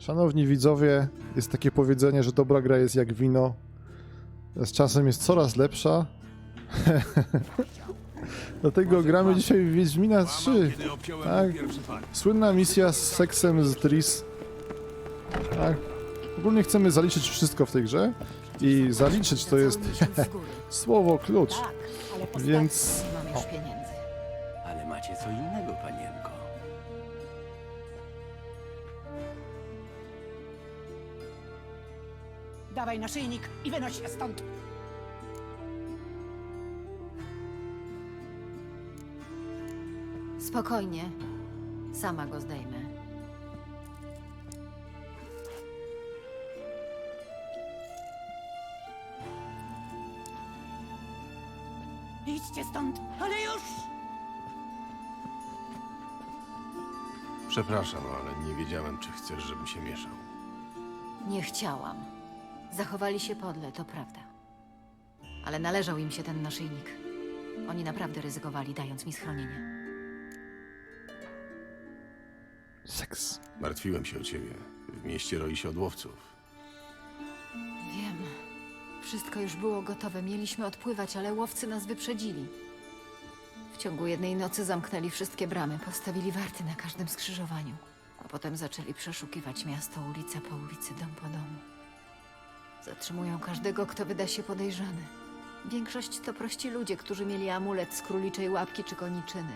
Szanowni widzowie, jest takie powiedzenie, że dobra gra jest jak wino. Z czasem jest coraz lepsza. Dlatego gramy dzisiaj w Wiedźmina 3. Kiedy obciąłem Tak. Słynna misja z seksem z Tris. Tak. Ogólnie chcemy zaliczyć wszystko w tej grze. I zaliczyć to jest słowo klucz. Tak, Więc- o. Ale macie co innego, Dawaj naszyjnik i wynoś się stąd. Spokojnie. Sama go zdejmę. Idźcie stąd, ale już! Przepraszam, ale nie wiedziałem, czy chcesz, żebym się mieszał. Nie chciałam. Zachowali się podle, to prawda. Ale należał im się ten naszyjnik. Oni naprawdę ryzykowali, dając mi schronienie. Seks. Martwiłem się o ciebie. W mieście roi się odłowców. Wiem. Wszystko już było gotowe. Mieliśmy odpływać, ale łowcy nas wyprzedzili. W ciągu jednej nocy zamknęli wszystkie bramy, postawili warty na każdym skrzyżowaniu. A potem zaczęli przeszukiwać miasto ulica po ulicy, dom po domu. Zatrzymują każdego, kto wyda się podejrzany. Większość to prości ludzie, którzy mieli amulet z króliczej łapki czy koniczyny.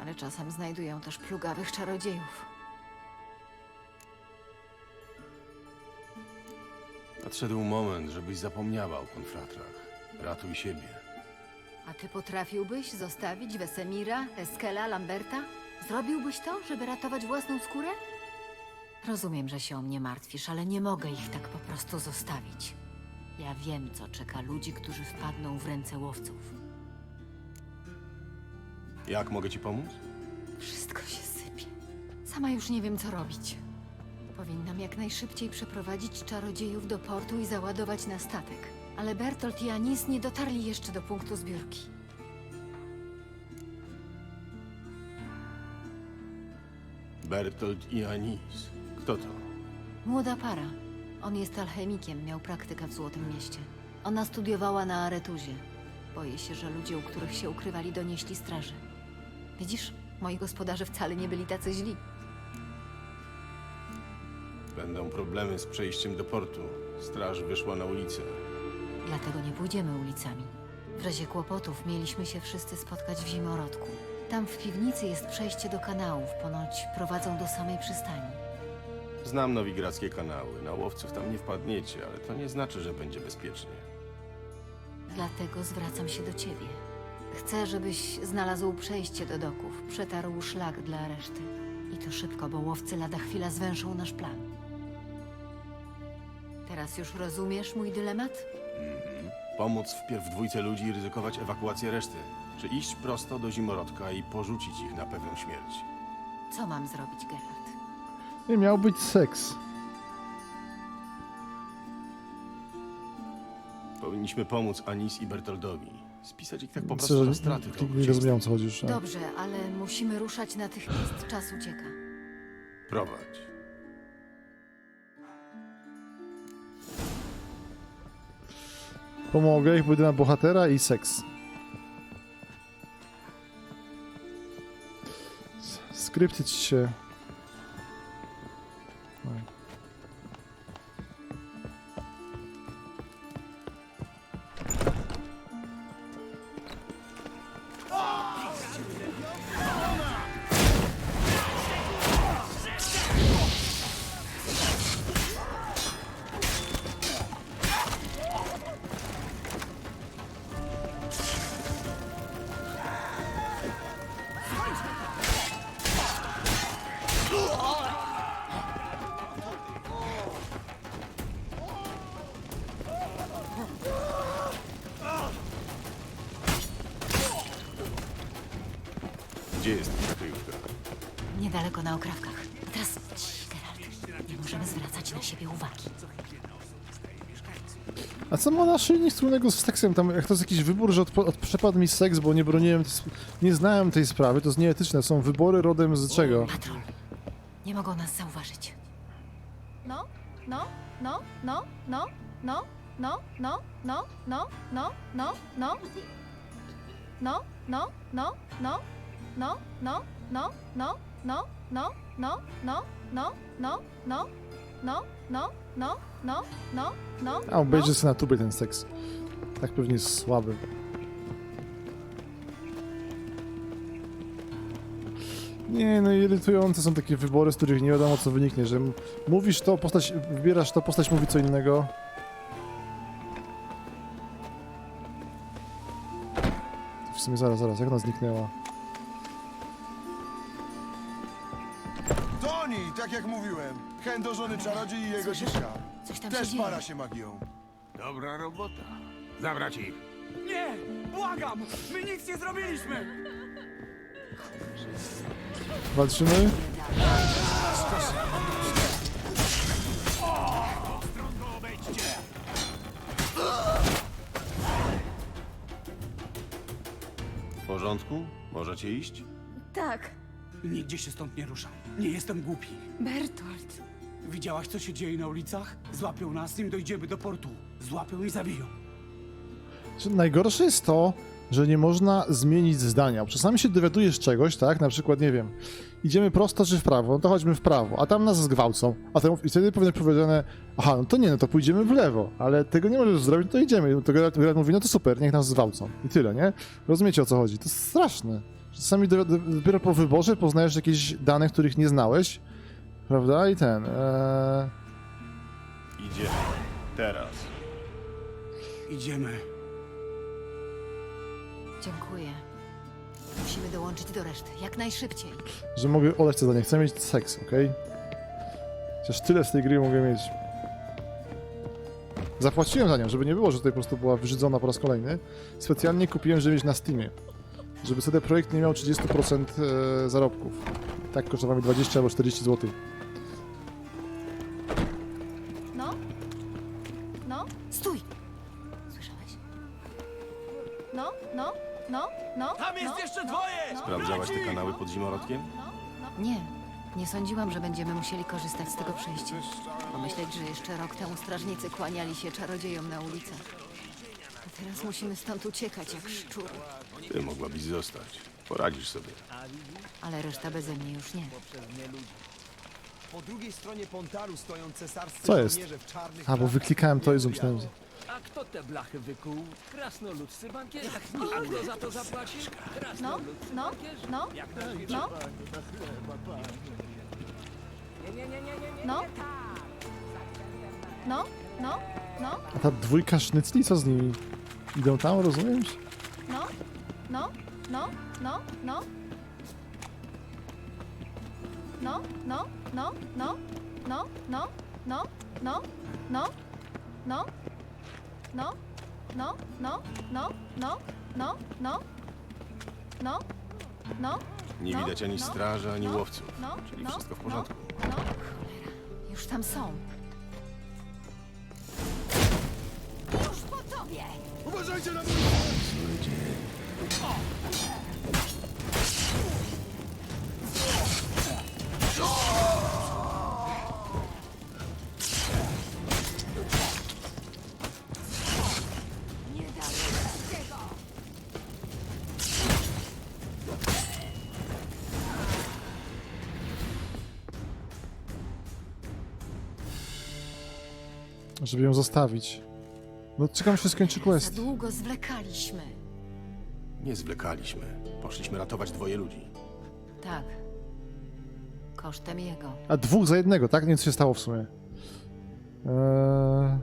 Ale czasem znajdują też plugawych czarodziejów. Nadszedł moment, żebyś zapomniała o konfratrach. Ratuj siebie. A ty potrafiłbyś zostawić Wesemira, Eskela, Lamberta? Zrobiłbyś to, żeby ratować własną skórę? Rozumiem, że się o mnie martwisz, ale nie mogę ich tak po prostu zostawić. Ja wiem, co czeka ludzi, którzy wpadną w ręce łowców. Jak mogę ci pomóc? Wszystko się sypie. Sama już nie wiem, co robić. Powinnam jak najszybciej przeprowadzić czarodziejów do portu i załadować na statek. Ale Bertolt i Anis nie dotarli jeszcze do punktu zbiórki. Bertolt i Anis. Kto to? Młoda para. On jest alchemikiem, miał praktykę w Złotym Mieście. Ona studiowała na Aretuzie. Boję się, że ludzie, u których się ukrywali, donieśli straży. Widzisz, moi gospodarze wcale nie byli tacy źli. Będą problemy z przejściem do portu. Straż wyszła na ulicę. Dlatego nie pójdziemy ulicami. W razie kłopotów mieliśmy się wszyscy spotkać w zimorodku. Tam w piwnicy jest przejście do kanałów, ponoć prowadzą do samej przystani. Znam nowigradzkie kanały. Na łowców tam nie wpadniecie, ale to nie znaczy, że będzie bezpiecznie. Dlatego zwracam się do ciebie. Chcę, żebyś znalazł przejście do doków, przetarł szlak dla reszty. I to szybko, bo łowcy lada chwila zwęszą nasz plan. Teraz już rozumiesz mój dylemat? Pomóc wpierw dwójce ludzi i ryzykować ewakuację reszty. Czy iść prosto do zimorodka i porzucić ich na pewną śmierć? Co mam zrobić, Geralt? Nie miał być seks. Powinniśmy pomóc Anis i Bertoldowi. Spisać ich tak po prostu na straty. to nie, nie okrucieństwo. rozumiałem o co chodzi już. a. Dobrze, ale musimy ruszać natychmiast. Czas ucieka. Prowadź. Pomogę ich, pójdę na bohatera i seks. S- Skryptyć się. Gdzie jest kryjówka? Niedaleko na okrawkach. A teraz cii, Geralt. Nie możemy zwracać na siebie uwagi. A co ma naszyjnik wspólnego z seksem? Tam, jak to jest jakiś wybór, że od, od, przepadł mi seks, bo nie broniłem, nie znałem tej sprawy, to jest nieetyczne. Są wybory rodem z czego? Patrol. Nie mogą nas zauważyć. no, no, no, no, no, no, no, no, no, no, no, no, no. No, no, no, no, no, no, no, no, no, no, no, no, no, no, no, no, no, no, no, no, no. A obejrzy sobie na tubie ten seks. Tak pewnie jest słaby. Nie, no irytujące są takie wybory, z których nie wiadomo co wyniknie, że mówisz to, postać, wybierasz to, postać mówi co innego. W sumie zaraz, zaraz, jak ona zniknęła? Tak jak mówiłem. Hen do żony czarodziej i jego dziecka. Coś tam się Też dzieje. para się magią. Dobra robota. Zabrać ich. Nie! Błagam! My nic nie zrobiliśmy! Walczymy? W porządku? Możecie iść? Tak, Nigdzie się stąd nie ruszam. Nie jestem głupi. Bertolt. Widziałaś, co się dzieje na ulicach? Złapią nas, nim dojdziemy do portu. Złapią i zabiją. Najgorsze jest to, że nie można zmienić zdania. Czasami się dowiadujesz czegoś, tak? Na przykład, nie wiem, idziemy prosto czy w prawo, no to chodźmy w prawo, a tam nas zgwałcą. A to, i wtedy powinno być powiedziane, aha, no to nie, no to pójdziemy w lewo, ale tego nie możesz zrobić, no to idziemy. To Geralt mówi, no to super, niech nas zgwałcą. I tyle, nie? Rozumiecie o co chodzi? To jest straszne. Czasami do, do, dopiero po wyborze poznajesz jakieś dane, których nie znałeś, prawda? I ten. Eee... Idzie. Teraz. Idziemy. Dziękuję. Musimy dołączyć do reszty, jak najszybciej. że mogę olać to zadanie. Chcę mieć seks, okej? Chociaż tyle z tej gry mogę mieć. Zapłaciłem za nią, żeby nie było, że tutaj po prostu była wyżydzona po raz kolejny. Specjalnie kupiłem, żeby mieć na Steamie. Żeby CD Projekt nie miał 30% e, zarobków. Tak kosztowało mi 20 albo 40 zł. No? No? Stój! Słyszałeś? No, no, no, no. Tam jest no, jeszcze no, dwoje! no, Sprawdzałaś te kanały pod zimorodkiem? no, no. Nie, nie sądziłam, że będziemy musieli korzystać z tego przejścia. Pomyśleć, że jeszcze rok temu strażnicy kłaniali się czarodziejom na ulicach. Teraz musimy stąd uciekać jak szczury. Ty mogłabyś zostać. Poradzisz sobie. Ale reszta beze mnie już nie. Po drugiej stronie Pontaru stoją cesarscy Co jest? żołnierze w czarnych A, bo wyklikałem to i zumknąłem. A kto te blachy wykuł? Krasnoludzcy bankierzy. A kto za to zapłacił? No, no, no, no, Nie, nie, nie, nie, nie, nie. no. No, no, no, A ta dwójka sznycli, co z nimi? Idą tam, rozumiesz? no, no, no, no, no. No, no, no, no, no, no, no, no, no, no, no, no, no, no, no, no, no, no, no, Nie No, widać ani no, straży, ani no, łowców. no, Czyli no, wszystko w no, porządku. No, cholera, już tam są. Już po tobie! Uważajcie na wszystkiego! Żeby ją zostawić. No czekam, się skończy Za quest. długo zwlekaliśmy. Nie zwlekaliśmy. Poszliśmy ratować dwoje ludzi. Tak. Kosztem jego. A dwóch za jednego, tak? Nie wiem, co się stało w sumie. Eee...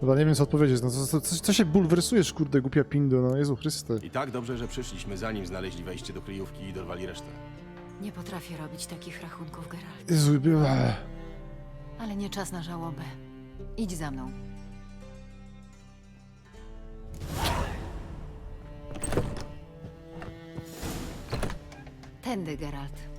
Dobra, nie wiem, co odpowiedzieć. No, co, co, co, co się bulwersujesz, kurde, głupia pindu, no Jezu Chryste. I tak dobrze, że przyszliśmy, zanim znaleźli wejście do kryjówki i dorwali resztę. Nie potrafię robić takich rachunków, Geralt. Jezu, była... Ale nie czas na żałobę. Idź za mną. Tędy, Geralt.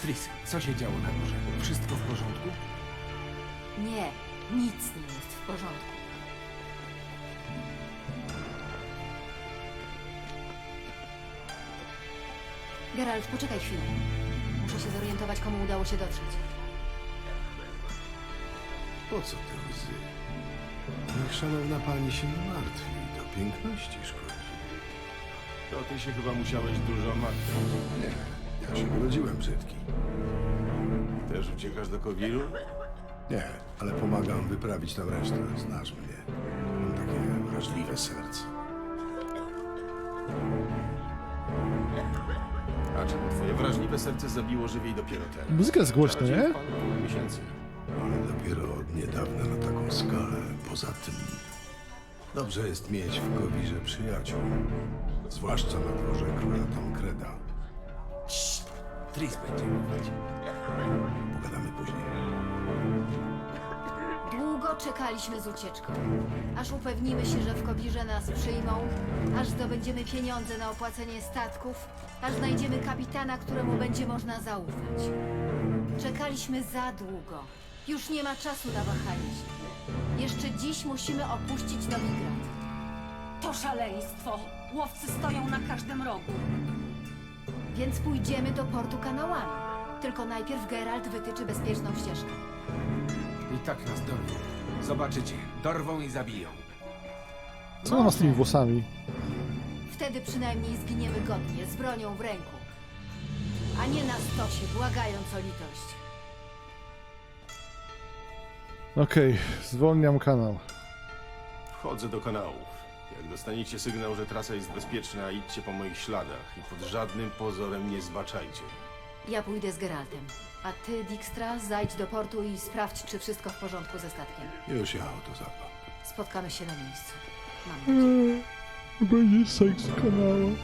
Tris, co się działo na górze? Wszystko w porządku? Nie, nic nie jest w porządku. Geralt, poczekaj chwilę. Muszę się zorientować, komu udało się dotrzeć. Po co te łzy? Niech szanowna pani się nie martwi. Do piękności szkodzi. To ty się chyba musiałeś dużo martwić. Nie, ja się urodziłem brzydki. Też uciekasz do Kowiru? Nie, ale pomagam wyprawić tam resztę. Znasz mnie. Mam takie wrażliwe serce. A czemu twoje wrażliwe serce zabiło żywiej dopiero teraz? Muzyka jest głośna, nie? Miesięcy. Ale dopiero od niedawna na taką skalę. Poza tym... Dobrze jest mieć w Kowirze przyjaciół. Zwłaszcza na dworze króla Tamkreda. Tris będzie mówić. Pogadamy później. Czekaliśmy z ucieczką. Aż upewnimy się, że w Kobirze nas przyjmą, aż zdobędziemy pieniądze na opłacenie statków, aż znajdziemy kapitana, któremu będzie można zaufać. Czekaliśmy za długo. Już nie ma czasu na wahanie się. Jeszcze dziś musimy opuścić Nowigrad. To szaleństwo! Łowcy stoją na każdym rogu. Więc pójdziemy do portu kanałami. Tylko najpierw Geralt wytyczy bezpieczną ścieżkę. I tak nas dorwą. Zobaczycie, dorwą i zabiją. Co ona z tymi włosami? Wtedy przynajmniej zginiemy godnie, z bronią w ręku. A nie na stosie, błagając o litość. Okej, zwolniam kanał. Wchodzę do kanałów. Jak dostaniecie sygnał, że trasa jest bezpieczna, idźcie po moich śladach i pod żadnym pozorem nie zbaczajcie. Ja pójdę z Geraltem. A ty, Dijkstra, zajdź do portu i sprawdź, czy wszystko w porządku ze statkiem. Już ja o to zadbam. Spotkamy się na miejscu. Mam nadzieję. Będzie seks z kanału.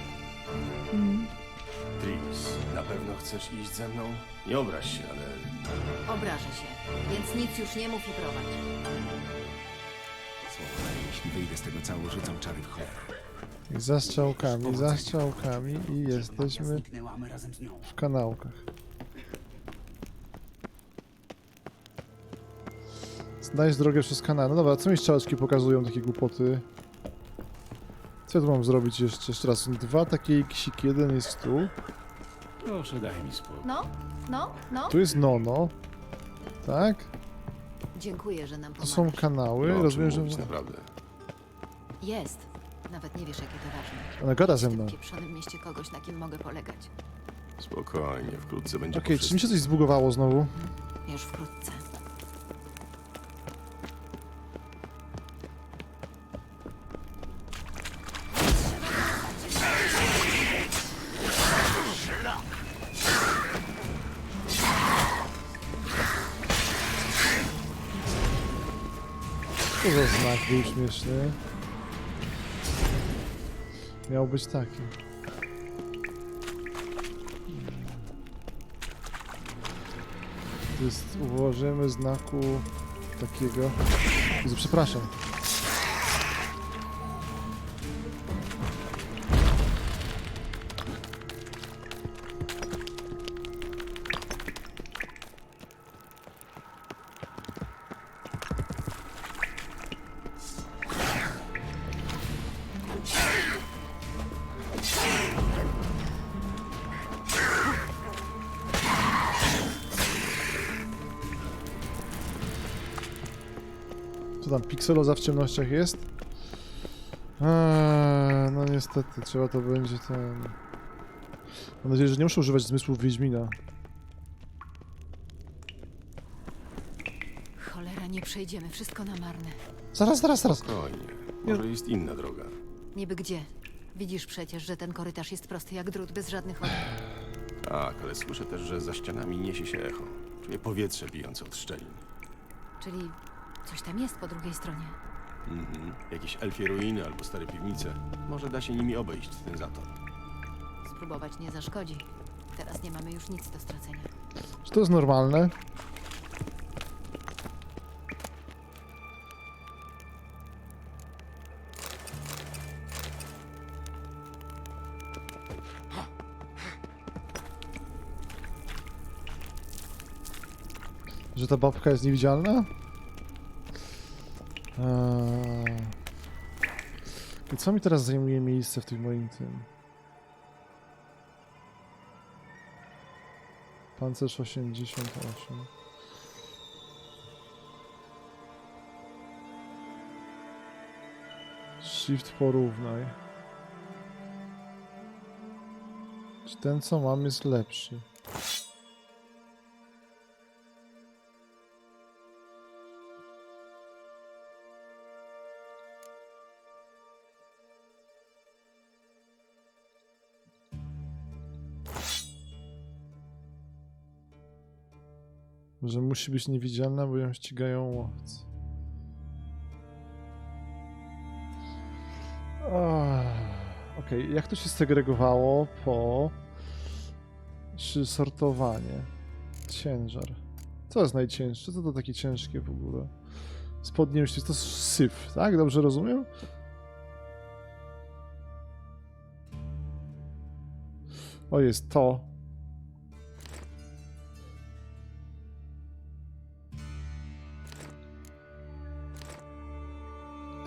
Tris, na pewno chcesz iść ze mną? Nie obraź się, ale Obrażę się, więc nic już nie mów i prowadź. Słowa, jeśli wyjdę z tego cało, rzucam czary w cholerę. I za strzałkami, za strzałkami i jesteśmy w kanałkach. Znajdź drogę przez kanał. No dobra, co mi strzałeczki pokazują takie głupoty? Co ja tu mam zrobić jeszcze? Jeszcze raz, są dwa takie ksiki, jeden jest tu. Proszę, daj mi spokój. No, no, no. Tu jest Nono. Tak? Dziękuję, że nam To pomagasz. są kanały. no, Rozumiem, czym że... naprawdę. Jest. Nawet nie wiesz, jakie to ważne. Ona gada ze W mną. tym pieprzonym mieście kogoś, na kim mogę polegać. Spokojnie, wkrótce będzie Okej, po czy mi się coś zbugowało znowu? Już wkrótce. Co za znak był śmieszny? Miał być taki. Jest, ułożymy znaku takiego... Przepraszam. Tam, pikseloza w ciemnościach jest? Eee, no niestety, trzeba to będzie ten... Mam nadzieję, że nie muszę używać zmysłów Wiedźmina. Cholera, nie przejdziemy. Wszystko na marne. Zaraz, zaraz, zaraz. Spokojnie, może jest inna droga. Niby gdzie? Widzisz przecież, że ten korytarz jest prosty jak drut, bez żadnych okien. Tak, ale słyszę też, że za ścianami niesie się echo. Czuję powietrze bijące od szczelin. Czyli coś tam jest po drugiej stronie. Mhm. Jakieś elfie ruiny albo stare piwnice. Może da się nimi obejść ten zator. Spróbować nie zaszkodzi. Teraz nie mamy już nic do stracenia. Czy to jest normalne? Że ta babka jest niewidzialna? Co mi teraz zajmuje miejsce w tym moim tym? Pancerz 88. Shift porównaj. Czy ten co mam jest lepszy? Że musi być niewidzialna, bo ją ścigają łowcy. Okej, jak to się segregowało po czy sortowanie? Ciężar. Co jest najcięższe? Co to takie ciężkie w ogóle? Spodnie myśli, to syf, tak? Dobrze rozumiem? O, jest to.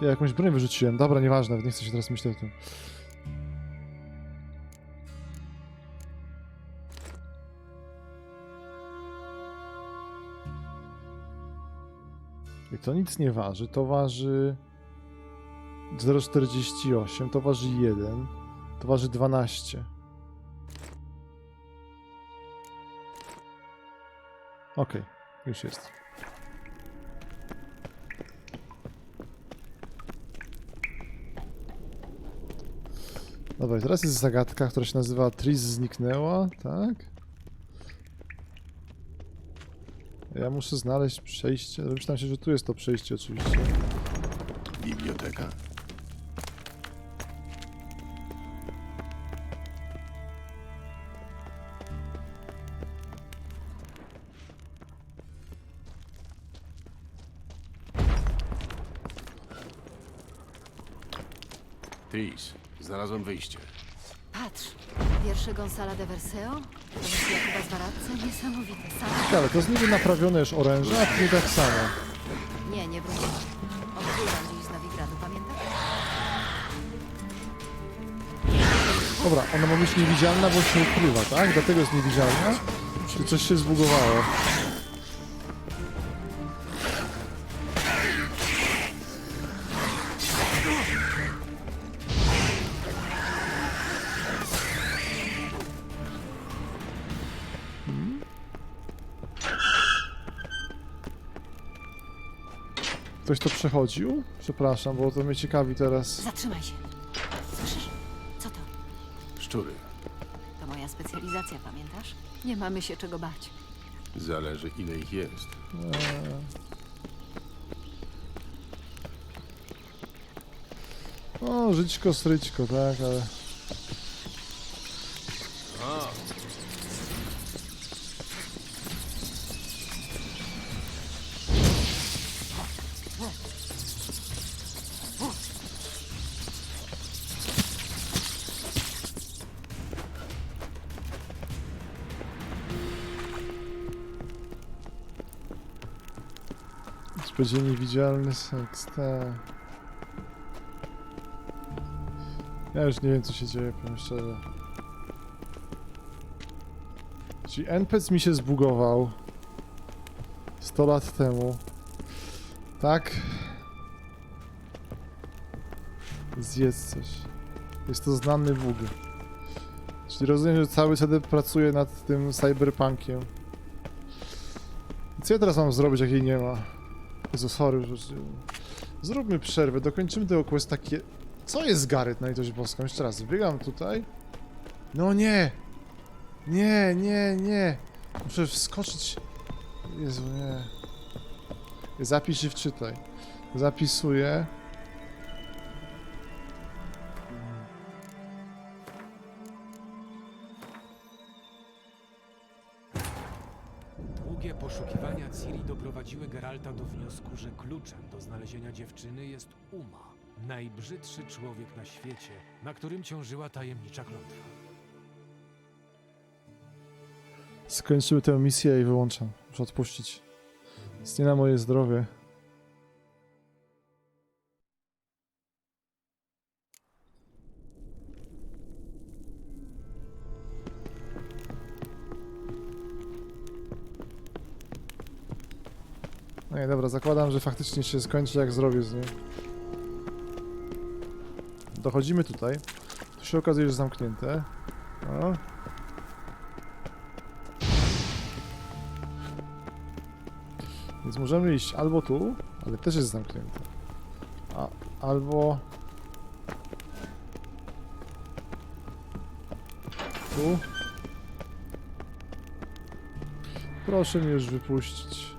Ja jakąś broń wyrzuciłem. Dobra, nieważne, nie chcę się teraz myśleć o tym. I to nic nie waży. To waży 0,48, to waży 1, to waży 12. Okej, już jest. Dobra, teraz jest zagadka, która się nazywa Tris zniknęła, tak? Ja muszę znaleźć przejście. Myślałem się, że tu jest to przejście oczywiście. Biblioteka? Tris, znalazłem wyjście. Patrz, pierwszy Gonzala de Verseo, to Jakuba z niesamowite. Sam... Ale to jest niby naprawione już oręże, a tu nie tak samo. Nie, nie wróciłam. Odpływam gdzieś z Nowigradu, pamiętasz? Dobra, ona ma być niewidzialna, bo się ukrywa, tak? Dlatego jest niewidzialna? Czy coś się zbugowało? To przechodził? Przepraszam, bo to mnie ciekawi teraz. Zatrzymaj się. Słyszysz? Co to? Szczury. To moja specjalizacja, pamiętasz? Nie mamy się czego bać. Zależy ile ich jest. O, żyćko, stryćko, tak, ale... Będzie niewidzialny seks, tak. Ja już nie wiem co się dzieje, powiem szczerze. Czyli NPC mi się zbugował 100 lat temu. Tak? Zjedz coś. Jest to znany bug. Czyli rozumiem, że cały CD pracuje nad tym cyberpunkiem. Co ja teraz mam zrobić, jak jej nie ma? Jezu, sorry. Zróbmy przerwę, dokończymy tego quest takie... Co jest Gareth na litość boską? Jeszcze raz, biegam tutaj. No nie! Nie, nie, nie! Muszę wskoczyć. Jezu, nie. Zapisz i wczytaj. Zapisuję. Najbrzydszy człowiek na świecie, na którym ciążyła tajemnicza klątwa. Skończymy tę misję i wyłączam. Muszę odpuścić. Jest na moje zdrowie. No i dobra, zakładam, że faktycznie się skończy jak zrobię z nim. Dochodzimy tutaj. Tu się okazuje, że zamknięte. O. Więc możemy iść albo tu, ale też jest zamknięte. A, albo... Tu. Proszę mnie już wypuścić.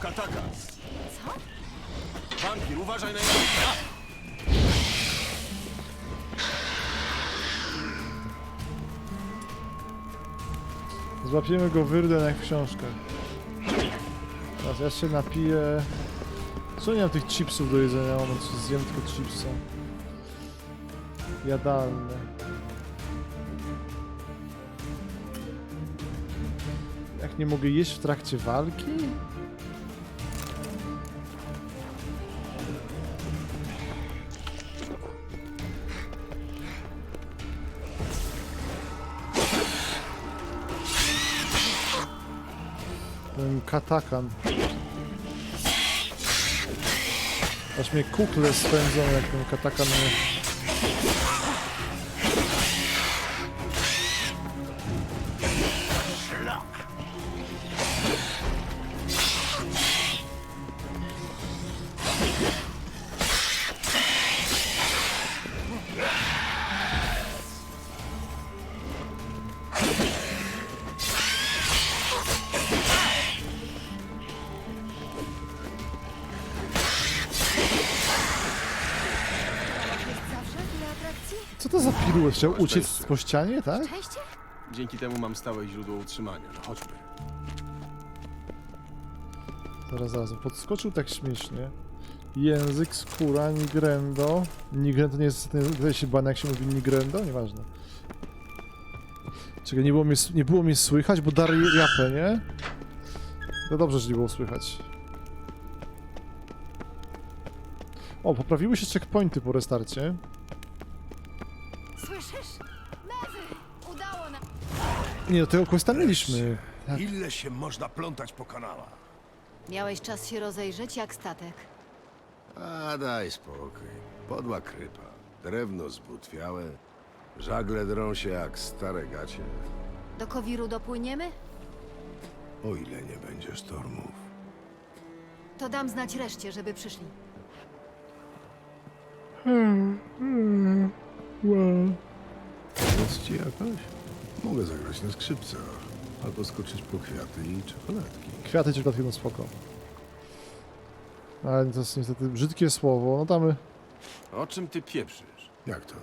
Kataka! Co? Wampir, uważaj na Złapiemy go wyrden jak w książkach. Teraz ja się napiję... Co nie mam tych chipsów do jedzenia? Czy zjem tylko chipsa. Jadalne. Jak nie mogę jeść w trakcie walki? Katakan. Aż mnie kukle spędzą, jak ten katakan mnie... Piruet? Chciał Masz uciec po ścianie, tak? Szczęście? Dzięki temu mam stałe źródło utrzymania. No chodźmy. Zaraz, zaraz. Podskoczył tak śmiesznie. Język, skóra, nigrendo. Nigrendo to nie jest ten, tutaj się bana, jak się mówi nigrendo? Nieważne. Czekaj, nie było mnie, s- nie było mnie słychać, bo dar japę, nie? No dobrze, że nie było słychać. O, poprawiły się checkpointy po restarcie. Słyszysz? Mewy! Udało nam... Nie, do tego questa mieliśmy. Tak. Ile się można plątać po kanałach? Miałeś czas się rozejrzeć jak statek. A daj spokój. Podła krypa. Drewno zbutwiałe. Żagle drą się jak stare gacie. Do Kowiru dopłyniemy? O ile nie będzie sztormów. To dam znać reszcie, żeby przyszli. Pomoc ci jakoś? Mogę zagrać na skrzypcach. Albo skoczyć po kwiaty i czekoladki. Kwiaty czekoladki, no spoko. Ale to jest niestety brzydkie słowo. No damy... O czym ty pieprzysz? Jak to?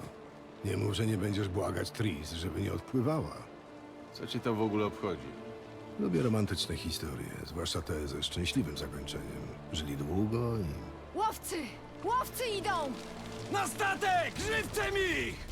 Nie mów, że nie będziesz błagać Tris, żeby nie odpływała. Co ci to w ogóle obchodzi? Lubię romantyczne historie, zwłaszcza te ze szczęśliwym zakończeniem. Żyli długo i... Łowcy! Łowcy idą! Na statek! Żywcem ich!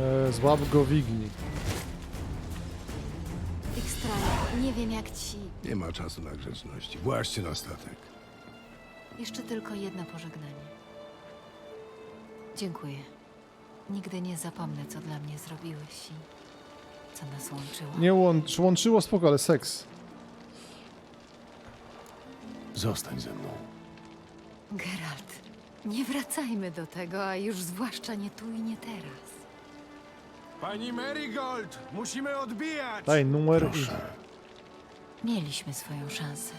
E, złap go Wigni. Ekstra, nie wiem jak ci... Nie ma czasu na grzeczności. Właście na statek. Jeszcze tylko jedno pożegnanie. Dziękuję. Nigdy nie zapomnę, co dla mnie zrobiłeś i co nas łączyło. Nie łącz, łączyło spoko, ale seks. Zostań ze mną. Geralt, nie wracajmy do tego, a już zwłaszcza nie tu i nie teraz. Pani Marigold! Musimy odbijać! Daj numer i... Proszę. Mieliśmy swoją szansę.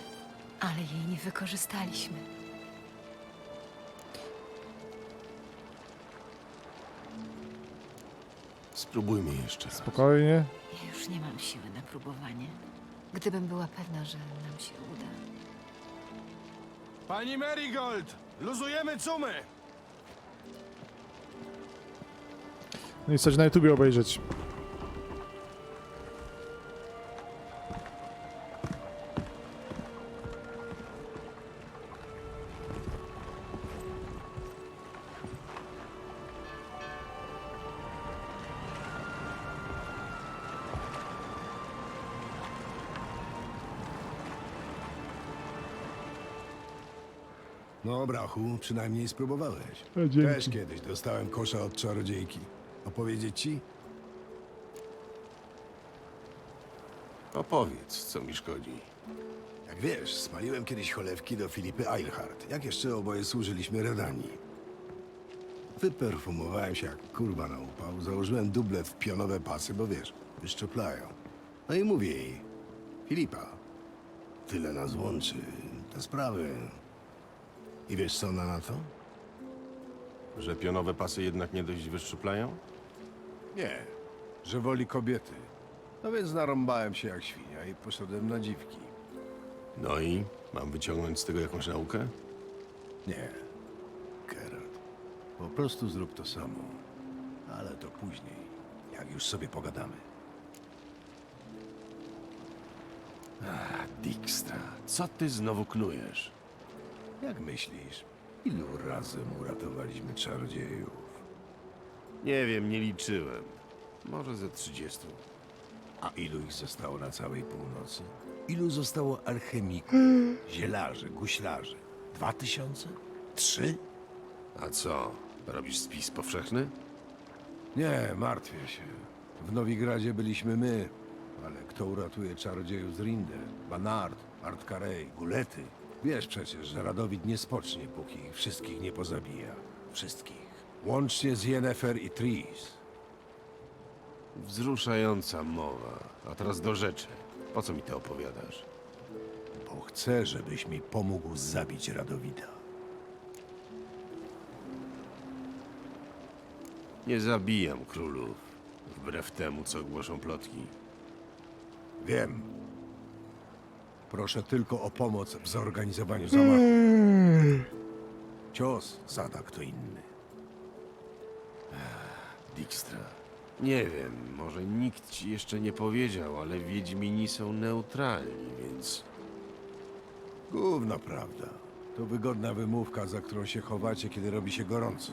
Ale jej nie wykorzystaliśmy. Spróbujmy jeszcze raz. Spokojnie. Ja już nie mam siły na próbowanie. Gdybym była pewna, że nam się uda. Pani Marigold! Luzujemy cumy! No i coś na YouTubie obejrzeć. Brachu, przynajmniej spróbowałeś. E, dzięki. Też kiedyś dostałem kosza od czarodziejki. Opowiedzieć ci? Opowiedz, co mi szkodzi. Jak wiesz, spaliłem kiedyś cholewki do Filipy Eilhart, jak jeszcze oboje służyliśmy Redanii. Wyperfumowałem się jak kurwa na upał, założyłem dublet w pionowe pasy, bo wiesz, wyszczeplają. No i mówię jej, Filipa, tyle nas łączy, te sprawy. I wiesz co ona na to? Że pionowe pasy jednak nie dość wyszczuplają? Nie, że woli kobiety. No więc narąbałem się jak świnia i poszedłem na dziwki. No i mam wyciągnąć z tego jakąś naukę? Nie, Geralt. Po prostu zrób to samo. Ale to później, jak już sobie pogadamy. Dijkstra, co ty znowu knujesz? Jak myślisz, ilu razem uratowaliśmy czarodziejów? Nie wiem, nie liczyłem. Może ze 30. A ilu ich zostało na całej północy? Ilu zostało alchemików, zielarzy, guślarzy? Dwa tysiące? Trzy? A co? Robisz spis powszechny? Nie, martwię się. W Nowigradzie byliśmy my, ale kto uratuje czarodziejów z Rinde? Banard, Artkarej, Gulety. Wiesz przecież, że Radowid nie spocznie, póki ich wszystkich nie pozabija. Wszystkich. Łącznie z Yennefer i Tris. Wzruszająca mowa. A teraz do rzeczy. Po co mi to opowiadasz? Bo chcę, żebyś mi pomógł zabić Radowida. Nie zabijam królów. Wbrew temu, co głoszą plotki. Wiem. Proszę tylko o pomoc w zorganizowaniu zamachu. Cios zada kto inny. Dijkstra. Nie wiem, może nikt ci jeszcze nie powiedział, ale Wiedźmini są neutralni, więc... Gówna prawda. To wygodna wymówka, za którą się chowacie, kiedy robi się gorąco.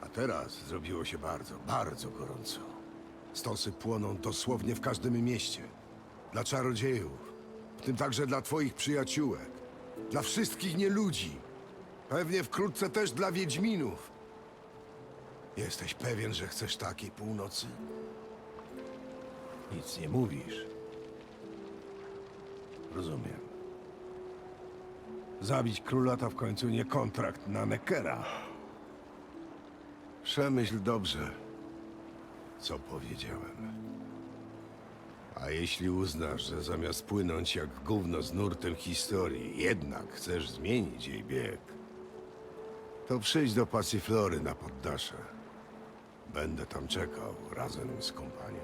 A teraz zrobiło się bardzo, bardzo gorąco. Stosy płoną dosłownie w każdym mieście. Dla czarodziejów, w tym także dla twoich przyjaciółek. Dla wszystkich nieludzi. Pewnie wkrótce też dla Wiedźminów. Jesteś pewien, że chcesz takiej północy? Nic nie mówisz. Rozumiem. Zabić króla to w końcu nie kontrakt na Neckera. Przemyśl dobrze, co powiedziałem. A jeśli uznasz, że zamiast płynąć jak gówno z nurtem historii, jednak chcesz zmienić jej bieg, to przyjdź do Pasiflory na poddasze. Będę tam czekał razem z kompanią.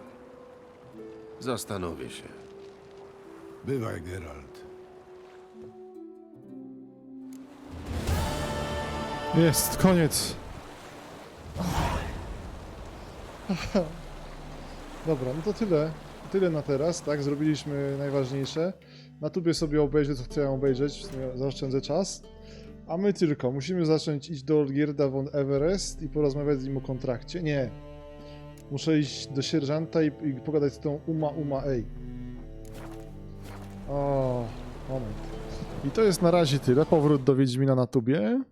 Zastanowię się. Bywaj, Geralt. Jest, koniec. Dobra, no to tyle. Tyle na teraz, tak? Zrobiliśmy najważniejsze. Na tubie sobie obejrzę, co chciałem obejrzeć, w sumie zaoszczędzę czas. A my tylko musimy zacząć iść do Olgierda von Everest i porozmawiać z nim o kontrakcie. Nie. Muszę iść do sierżanta i, i pogadać z tą Uma Uma Ej. O, moment. I to jest na razie tyle. Powrót do Wiedźmina na tubie.